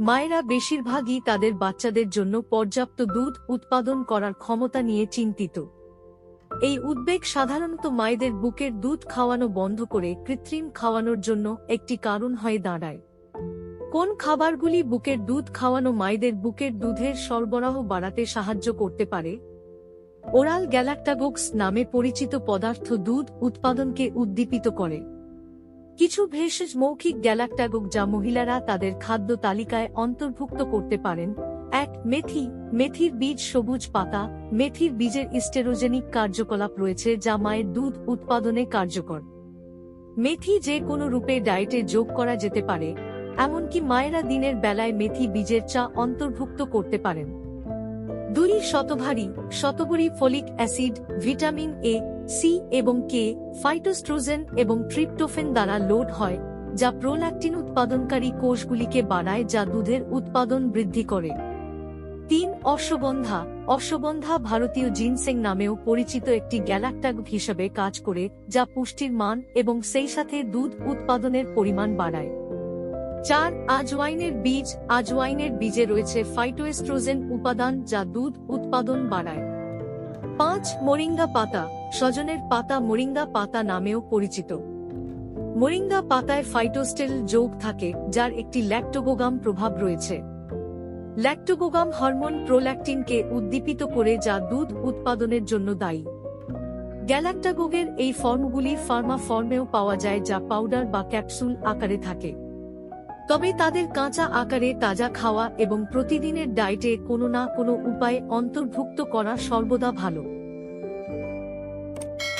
মায়েরা বেশিরভাগই তাদের বাচ্চাদের জন্য পর্যাপ্ত দুধ উৎপাদন করার ক্ষমতা নিয়ে চিন্তিত। এই উদ্বেগ সাধারণত মায়েদের বুকের দুধ খাওয়ানো বন্ধ করে কৃত্রিম খাওয়ানোর জন্য একটি কারণ হয়ে দাঁড়ায়। কোন খাবারগুলি বুকের দুধ খাওয়ানো মায়েদের বুকের দুধের সরবরাহ বাড়াতে সাহায্য করতে পারে? ওরাল গ্যালাক্টাগোক্স নামে পরিচিত পদার্থ দুধ উৎপাদনকে উদ্দীপিত করে। কিছু ভেষজ মৌখিক গ্যালাক্টাগোক যা মহিলারা তাদের খাদ্য তালিকায় অন্তর্ভুক্ত করতে পারেন। এক, মেথি। মেথির বীজ সবুজ পাতা। মেথির বীজের ইস্টেরোজেনিক কার্যকলাপ রয়েছে যা মায়ের দুধ উৎপাদনে কার্যকর। মেথি যে কোনো রূপে ডায়েটে যোগ করা যেতে পারে, এমনকি মায়েরা দিনের বেলায় মেথি বীজের চা অন্তর্ভুক্ত করতে পারেন। দুই shatavari shatavari folic acid, vitamin A, C এবং কে, ফাইটোস্ট্রোজেন এবং ট্রিপ্টোফেন দ্বারা লোড হয়, যা প্রোল্যাক্টিন উৎপাদনকারী কোষগুলিকে বাড়ায় যা দুধের উৎপাদন বৃদ্ধি করে। তিন অশ্বগন্ধা অশ্বগন্ধা ভারতীয় জিনসেং নামেও পরিচিত একটি গ্যালাক্টাগ হিসেবে কাজ করে, যা পুষ্টির মান এবং সেই সাথে দুধ উৎপাদনের পরিমাণ বাড়ায়। চার আজওয়াইনের বীজ আজওয়াইনের বীজে রয়েছে ফাইটোএস্ট্রোজেন উপাদান যা দুধ উৎপাদন বাড়ায়। পাঁচ, মোরিঙ্গা পাতা সজনের পাতা মোরিঙ্গা পাতা নামেও পরিচিত। মোরিঙ্গা পাতায় ফাইটোস্টেল যোগ থাকে, যার একটি ল্যাক্টোগোগাম প্রভাব রয়েছে। ল্যাক্টোগোগাম হরমোন প্রোল্যাক্টিনকে উদ্দীপিত করে যা দুধ উৎপাদনের জন্য দায়ী। গ্যালাক্টাগোগের এই ফর্মগুলি ফার্মা ফর্মেও পাওয়া যায় যা পাউডার বা ক্যাপসুল আকারে থাকে। তবে তাদের কাঁচা আকারে তাজা খাওয়া এবং প্রতিদিনের ডায়েটে কোনো না কোনো উপায়ে অন্তর্ভুক্ত করা সর্বদা ভালো।